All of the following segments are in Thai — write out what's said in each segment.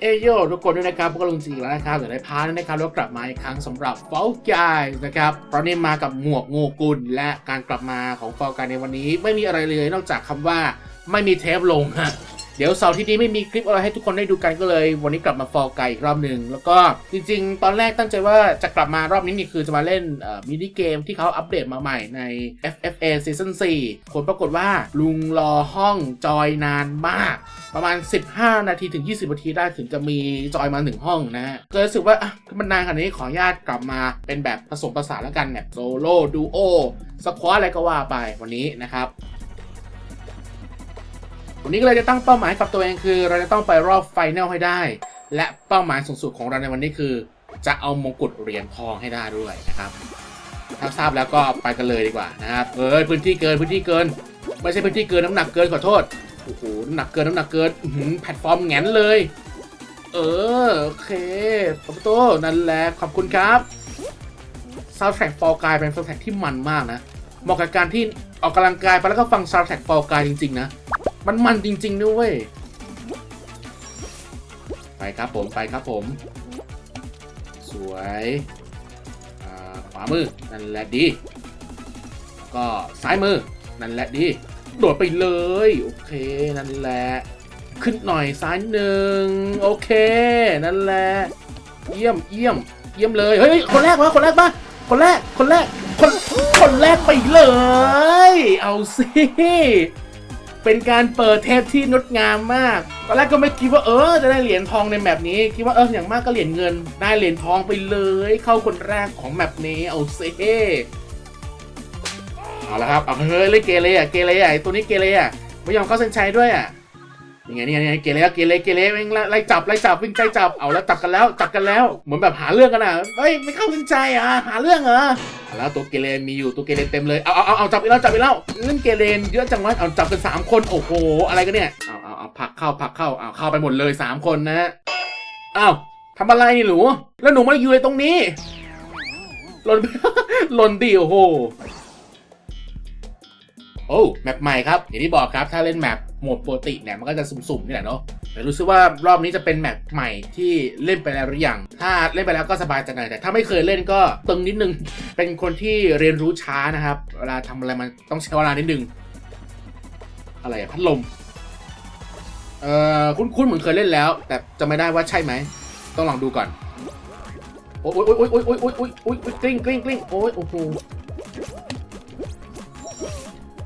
เอโยทุกคนด้วยนะครับพวกเราลงสีแล้วนะครับเดี๋ยวได้พาร์ทนะครับแล้วกลับมาอีกครั้งสำหรับเฟลกายนะครับเพราะนี่มากับหมวกงูกุลและการกลับมาของเฟลกายในวันนี้ ไม่มีอะไรเลยนอกจากคำว่าไม่มีเทปลงฮะ เดี๋ยวเสาร์ที่นี้ไม่มีคลิปอะไรให้ทุกคนได้ดูกันก็เลย วันนี้กลับมา f a l g u y อีกรอบหนึ่งแล้วก็จริง ๆ ตอนแรกตั้งใจว่าจะกลับมารอบนี้นี่คือจะมาเล่นมินิเกมที่เขาอัปเดตมาใหม่ใน FFA Season 4 ผลปรากฏว่าลุงรอห้องจอยนานมาก ประมาณ 15 นาทีถึง 20 นาทีได้ถึงจะมีจอยมาหนึ่งห้องนะฮะก็รู้สึกว่ามันนานขนาดนี้ขออนุญาตกลับมาเป็นแบบผสมผสานแล้วกันแบบโซโล่ดูโอสควอตอะไรก็ว่าไปวันนี้นะครับ วันนี้ก็เลยจะตั้งเป้าหมายกับตัวเองคือ เราจะต้องไปรอบไฟแนลให้ได้ และเป้าหมายสูงสุดของเราในวันนี้คือ จะเอามงกุฎเหรียญทองให้ได้ด้วยนะครับถ้าทราบแล้วก็ไปกันเลยดีกว่านะครับเอ้ยพื้นที่เกินพื้นที่เกิน ไม่ใช่พื้นที่เกินน้ำหนักเกินขอโทษโอ้โหน้ำหนักเกินน้ำหนักเกินหือแพลตฟอร์มแงนเลย เออโอเคปะโตนั่นแหละขอบคุณครับซาวด์แทร็กฟอลกายเป็นซาวด์แทร็กที่มันมากนะเหมาะกับการที่ออกกำลังกายไปแล้วก็ฟังซาวด์แทร็กฟอลกายจริงๆนะ มันมันจริง ๆ ด้วย ไปครับผมไปครับผม สวยขวามือ นั่นแหละดี ก็ซ้ายมือ นั่นแหละดี โดดไปเลย โอเค นั่นแหละ ขึ้นหน่อยซ้ายหนึ่งโอเค นั่นแหละ เยี่ยมเยี่ยมเยี่ยมเลย เฮ้ย คนแรกมาคนแรกมาคนแรก คนแรก คน คนแรกไปเลย เอาสิ เป็นการเปิดเทปที่งดงามมาก ตอนแรกก็ไม่คิดว่าเออจะได้เหรียญทองในแมปนี้ คิดว่าเอออย่างมากก็เหรียญเงิน ได้เหรียญทองไปเลย เข้าคนแรกของแมปนี้เอาเซ่เอาละครับ เอาเฮ้ยเล่นเกเรอะ เกเรอะไอ้ตัวนี้เกเรอะ ไม่ยอมเข้าเส้นชัยด้วยอะ นี่ไงนี่ไงนี่ไงเกเรอะเกเรเกเรวิ่งไล่จับไล่จับวิ่งใจจับเอาแล้วจับกันแล้วจับกันแล้วเหมือนแบบหาเรื่องกันอะเฮ้ยไม่เข้าเส้นชัยอะหาเรื่องเหรอแล้วตัวเกเรมีอยู่ตัวเกเรเต็มเลยเอาเอาเอาเอาจับอีกแล้วจับอีกแล้วเล่นเกเรเยอะจังวะเอาจับกันสามคนโอ้โหอะไรกันเนี่ยเอาเอาเอาผักเข้าผักเข้าเอาเข้าไปหมดเลยสามคนนะฮะอ้าวทำอะไรนี่หนูแล้วหนูมาอยู่ในตรงนี้หล่นหล่นดิโอ้โหโอ้แมปใหม่ครับอย่างที่บอกครับถ้าเล่นแมป โหมดปกติเนี่ยมันก็จะสุ่มๆนี่แหละเนาะแต่รู้สึกว่ารอบนี้จะเป็นแมปใหม่ที่เล่นไปแล้วหรือยังถ้าเล่นไปแล้วก็สบายใจหน่อยแต่ถ้าไม่เคยเล่นก็ตึงนิดนึง เป็นคนที่เรียนรู้ช้านะครับเวลาทำอะไรมันต้องใช้เวลานิดนึง อะไรพัดลมเอ่อคุ้นๆเหมือนเคยเล่นแล้ว แต่จะไม่ได้ว่าใช่ไหมต้องลองดูก่อนโอ๊ยโอ๊ยโอ๊ยโอ๊ยโอ๊ยโอ๊ยโอ๊ยโอ๊ยกลิ้งกลิ้งกลิ้งโอ๊ยโอ้โห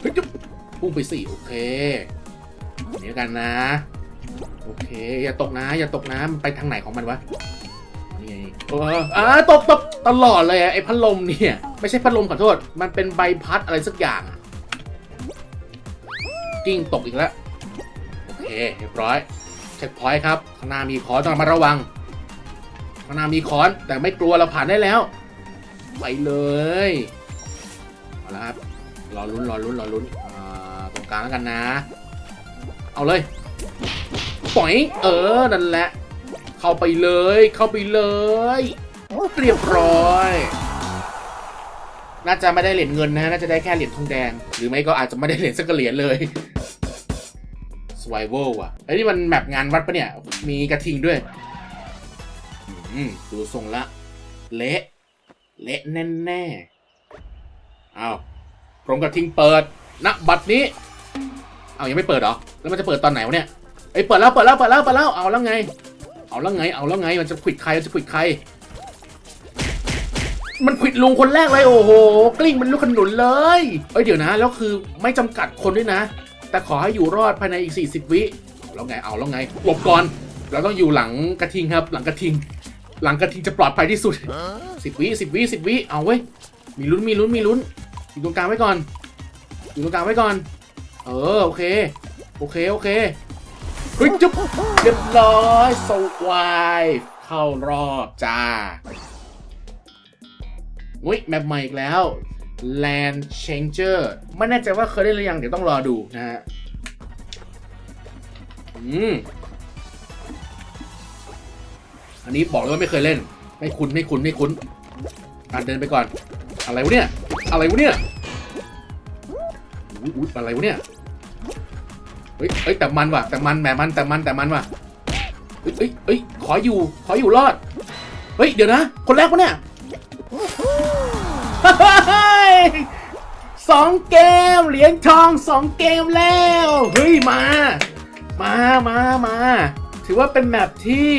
เฮ้ยจุ๊บพุ่งไปสี่โอเค อันนี้แล้วกันนะ โอเค อย่าตกนะ อย่าตกนะมันไปทางไหนของมันวะ นี่ไงเอออ่าตกตกตลอดเลยอะไอ้พัดลมเนี่ย ไม่ใช่พัดลมขอโทษ มันเป็นใบพัดอะไรสักอย่างอะกิ้งตกอีกแล้ว โอเค เรียบร้อย เช็คพอยต์ครับข้างหน้ามีคอนต้องระมาระวังข้างหน้ามีคอนแต่ไม่กลัวเราผ่านได้แล้ว ไปเลยเอาละครับรอลุ้นรอลุ้นรอลุ้นตรงกลางแล้วกันนะ เอาเลยปล่อย เออ นั่นแหละ เข้าไปเลย เข้าไปเลย เรียบร้อย น่าจะไม่ได้เหรียญเงินนะ น่าจะได้แค่เหรียญทองแดง หรือไม่ก็อาจจะไม่ได้เหรียญสักเหรียญเลยสไวเวลว่ะไอ้ยนี่มันแมปงานวัดปะเนี่ย มีกระทิงด้วย อืมดูทรงละ เละ เละแน่แน่ๆเอากรมกระทิงเปิดณบัตรนี้ เอายังไม่เปิดเหรอ แล้วมันจะเปิดตอนไหนวะเนี่ยเอ้ยเปิดแล้วเปิดแล้วเปิดแล้วเปิดแล้วเอาแล้วไง เอาแล้วไง เอาแล้วไง มันจะขวิดใครมันจะขวิดใคร มันขวิดลุงคนแรกเลยโอ้โห กลิ้งเป็นลูกขนุนเลย เอ้ยเดี๋ยวนะ แล้วคือไม่จำกัดคนด้วยนะ แต่ขอให้อยู่รอดภายในอีก 40 วิเอาแล้วไง เอาแล้วไง หลบก่อน เราต้องอยู่หลังกระทิงครับ หลังกระทิง หลังกระทิงจะปลอดภัยที่สุดสิบวิสิบวิสิบวิ เอาเว้ย มีลุ้น มีลุ้น มีลุ้น อยู่ตรงกลางไว้ก่อน อยู่ตรงกลางไว้ก่อน เออโอเคโอเคโอเคเฮ้ยจุ๊บเรียบร้อยสวายเข้ารอบจ้าอุ้ยแมปใหม่อีกแล้ว Land Changer ไม่แน่ใจว่าเคยได้หรือยัง เดี๋ยวต้องรอดูนะฮะ อืม อันนี้บอกเลยว่าไม่เคยเล่น ไม่คุ้นไม่คุ้นไม่คุ้นการเดินไปก่อน อะไรวะเนี่ย อะไรวะเนี่ย อุ๊ยอะไรวะเนี่ย ฮ้ยเฮ้ยแต่มันว่ะแต่มันแหมมันแต่มันแต่มันว่ะเอ้ยเอ้ยขออยู่ขออยู่รอดเฮ้ยเดี๋ยวนะ คนแรกวะเนี่ยสองเกมเหรียญทองสองเกมแล้วเฮ้ยมา มามามาถือว่าเป็นแมปที่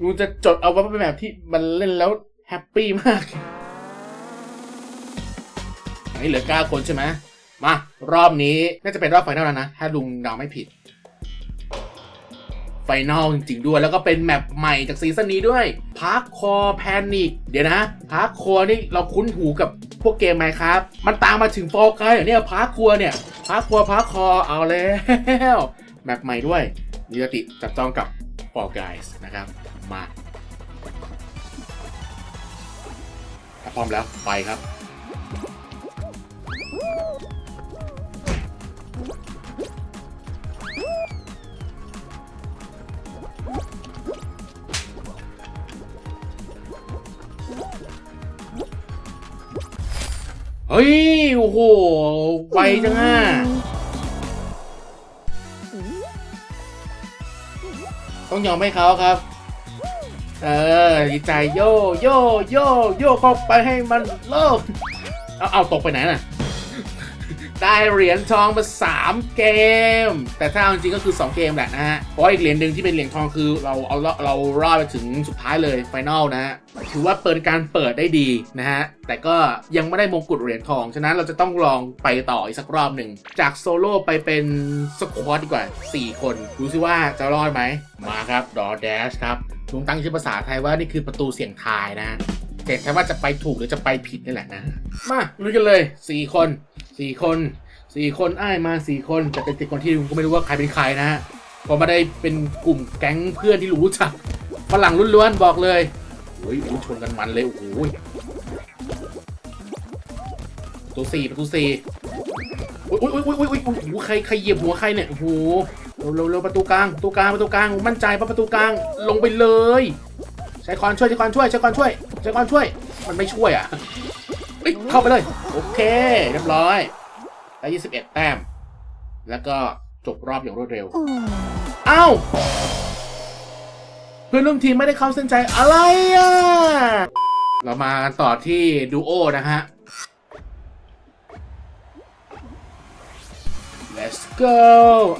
กูจะจดเอาว่าเป็นแมปที่มันเล่นแล้วแฮปปี้มากอันนี้เหลือ9คนใช่ไหม มา รอบนี้น่าจะเป็นรอบไฟนอลแล้วนะ ถ้าลุงเดาไม่ผิด ไฟนอลจริงๆด้วย แล้วก็เป็นแมปใหม่จากซีซั่นนี้ด้วยพาร์คคอแพนิกเดี๋ยวนะพาร์คคอนี่เราคุ้นหูกับพวกเกมไหมครับ มันตามมาถึงโฟกัสเหรอเนี่ยพาร์คคอเนี่ยพาร์คคอพาร์คคอเอาแล้วแมปใหม่ด้วยนิติจับจองกับ Fall Guys นะครับมาถ้าพร้อมแล้วไปครับ เฮ้ย โอ้โห ไวจังอะ ต้องยอมให้เขาครับ เออดีใจโยโยโยโยเข้าไปให้มันโลกเอาเอาตกไปไหนน่ะ ได้เหรียญทองมา 3 เกม แต่ถ้าเอาจริงๆก็คือ 2 เกมแหละนะฮะ เพราะอีกเหรียญหนึ่งที่เป็นเหรียญทองคือเราเอาเราเรารอดไปถึงสุดท้ายเลยไฟนอลนะฮะ ถือว่าเปิดการเปิดได้ดีนะฮะ แต่ก็ยังไม่ได้มงกุฎเหรียญทอง ฉะนั้นเราจะต้องลองไปต่ออีกสักรอบหนึ่ง จากโซโล่ไปเป็นสควอตดีกว่า 4 คนดูซิว่าจะรอดไหม มาครับ ดอแดชครับลุงตั้งชื่อภาษาไทยว่านี่คือประตูเสียงทายนะฮะแต่แค่ว่าจะไปถูกหรือจะไปผิดนี่แหละนะ มาลุยกันเลย 4 คน 4 คนสี่คนอ้ายมาสี่คนแต่เป็นสี่คนที่ลุงก็ไม่รู้ว่าใครเป็นใครนะฮะเพราไม่ได้เป็นกลุ่มแก๊งเพื่อนที่ลุงรู้จักฝรั่งล้วนๆบอกเลย โอ้ยโอ้ยชนกันมันเลย โอ้โหประตูสี่ประตูสี่โอ้ยโอ้ยโอ้ยโอ้ยโอ้ยโอ้โหใครใครเหยียบหัวใครเนี่ย โอ้โหเร็วเร็วเร็วประตูกลางประตูกลางประตูกลางมั่นใจปะประตูกลางลงไปเลย ใช้คอนช่วยใช้คอนช่วยใช้คอนช่วยใช้คอนช่วยมันไม่ช่วยอะเอ้ยเข้าไปเลย โอเคเรียบร้อยได้21 แต้ม แล้วก็จบรอบอย่างรวดเร็วเอ้า เพื่อนร่วมทีมไม่ได้เข้าเส้นใจอะไรอะ เรามากันต่อที่ดูโอนะฮะ let's go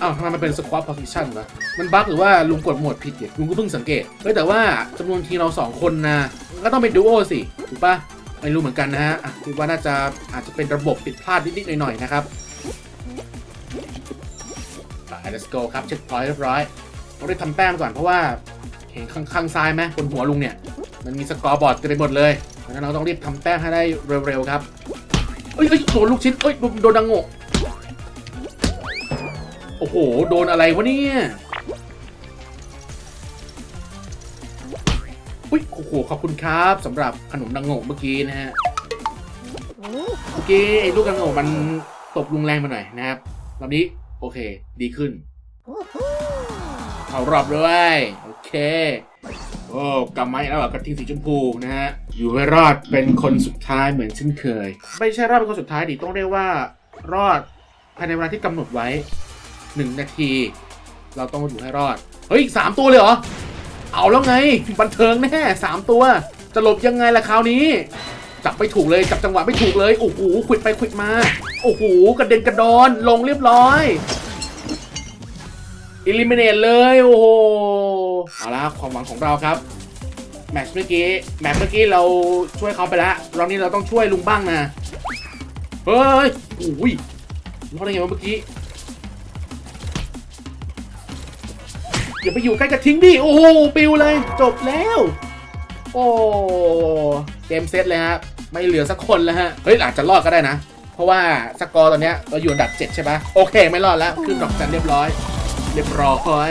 อ้าวทำไมมันเป็น squad position วะมันบั๊กหรือว่าลุงกดโหมดผิดเนี่ยลุงก็เพิ่งสังเกต เฮ้ย แต่ว่าจำนวนทีเราสองคนนะ ก็ต้องเป็นดูโอสิ ถูกปะไม่รู้เหมือนกันนะฮะอะคิดว่าน่าจะอาจจะเป็นระบบผิดพลาดนิด ๆ หน่อย ๆ นะครับไป let's go ครับ เช็คพอยต์เรียบร้อยเราได้ทำแต้มก่อนเพราะว่า เห็นข้างข้างซ้ายไหมบนหัวลุงเนี่ย มันมีสกอร์บอร์ดเต็มไปหมดเลยเพราะฉะนั้นเราต้องรีบทำแต้มให้ได้เร็วๆครับเอ้ยเอ้ยโดนลูกชิ้นเอ้ยโดนดังโงะโอ้โห โดนอะไรวะเนี่ยอุ้ยโอ้โห ขอบคุณครับสำหรับขนมดังโงะเมื่อกี้นะฮะ เมื่อกี้ไอ้ลูกดังโงะมันตบลุงแรงไปหน่อยนะครับรอบนี้โอเค ดีขึ้น เข้ารอบด้วย เค โอ้กำไม้แล้วกับกระทิงสีชมพูนะฮะ อยู่ให้รอดเป็นคนสุดท้ายเหมือนเช่นเคย ไม่ใช่รอดเป็นคนสุดท้ายดิต้องเรียกว่า รอดภายในเวลาที่กำหนดไว้หนึ่งนาที เราต้องอยู่ให้รอด เฮ้ยสามตัวเลยเหรอ เอาแล้วไง บันเทิงแน่สามตัว จะหลบยังไงล่ะคราวนี้ จับไม่ถูกเลยจับจังหวะไม่ถูกเลย โอ้โหขวิดไปขวิดมา โอ้โหกระเด็นกระดอนลงเรียบร้อยอิลิเมเนตเลย โอ้โห เอาละความหวังของเราครับแมตช์เมื่อกี้แมตช์เมื่อกี้เราช่วยเขาไปแล้วรอบนี้เราต้องช่วยลุงบ้างนะเฮ้ยโอ้ยรอดได้ไงวะเมื่อกี้อย่าไปอยู่ใกล้กระทิ้งดิโอ้โหปิวเลย จบแล้ว โอ้เกมเซตเลยฮะไม่เหลือสักคนแล้วฮะเฮ้ยอาจจะรอดก็ได้นะ เพราะว่าสกอร์ตอนเนี้ยเราอยู่อันดับ 7 ใช่ปะโอเค ไม่รอดแล้วขึ้นดอกจันเรียบร้อย เรียบร้อย